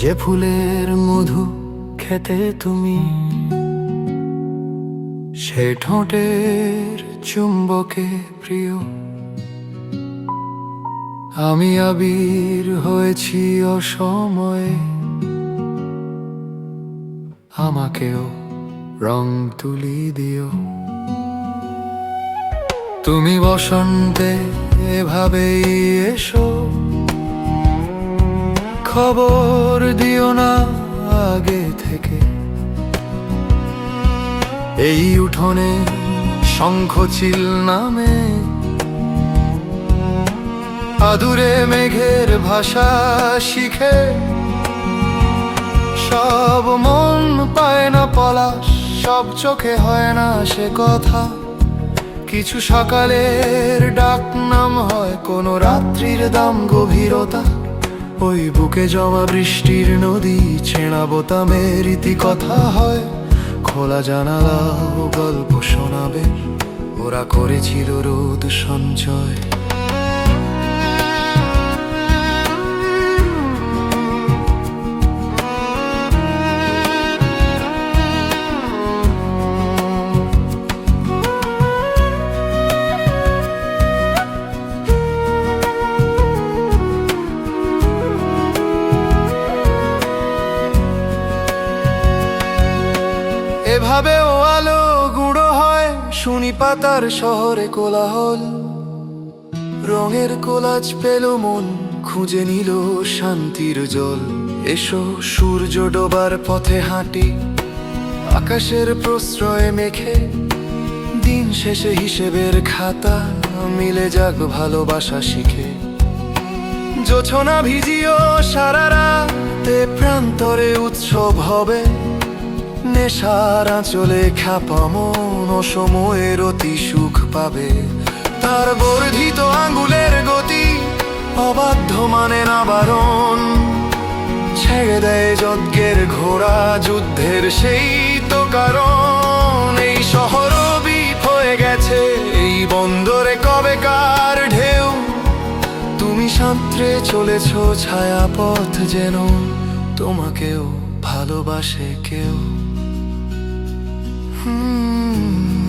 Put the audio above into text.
যে ফুলের মধু খেতে তুমি, সে ঠোঁটের চুম্বকে প্রিয়। আমি আবির হয়েছি অসময়ে, আমাকেও রং তুলি দিও। তুমি বসন্তে এভাবেই এসো খবর দিও না আগে থেকে। এই উঠোনে শঙ্খ চিল নামে। আদুরে মেঘের ভাষা শিখে। সব মন পায় না পলাশ, সব চোখে হয় না সে কথা। কিছু সকালের ডাক নাম হয় কোনো রাত্রির দাম গভীরতা। ওই বুকে জমা বৃষ্টির নদী, ছেঁড়া বোতামের মেরিতি কথা হয়। খোলা জানালা গল্প শোনাবে। ওরা করেছিল রোদ সঞ্চয়। এভাবেও আলো গুঁড়ো হয় শুনি পাতার শহরে কোলাহল। রঙের কোলাজ পেল মন, খুঁজে নিল শান্তির জল। এসো সূর্য ডোবার পথে হাঁটি, আকাশের প্রশ্রয়ে মেখে। দিন শেষে হিসেবের খাতা, মিলে যাক ভালোবাসা শিখে। জোছনা ভিজিও সারা রাতে প্রান্তরে উৎসব হবে। নেশার আঁচলে খ্যাপা মন সময়ের অতি সুখ পাবে। তার বর্ধিত আঙ্গুলের গতি অবাধ্য মানে না বারণ। ছেড়ে দেয় যজ্ঞের ঘোড়া যুদ্ধের সেই তো কারণ। এই শহর বিপ হয়ে গেছে, এই বন্দরে কবে কার ঢেউ। তুমি সাঁতরে চলেছ ছায়াপথ যেন তোমাকেও ভালোবাসে কেউ। হুম।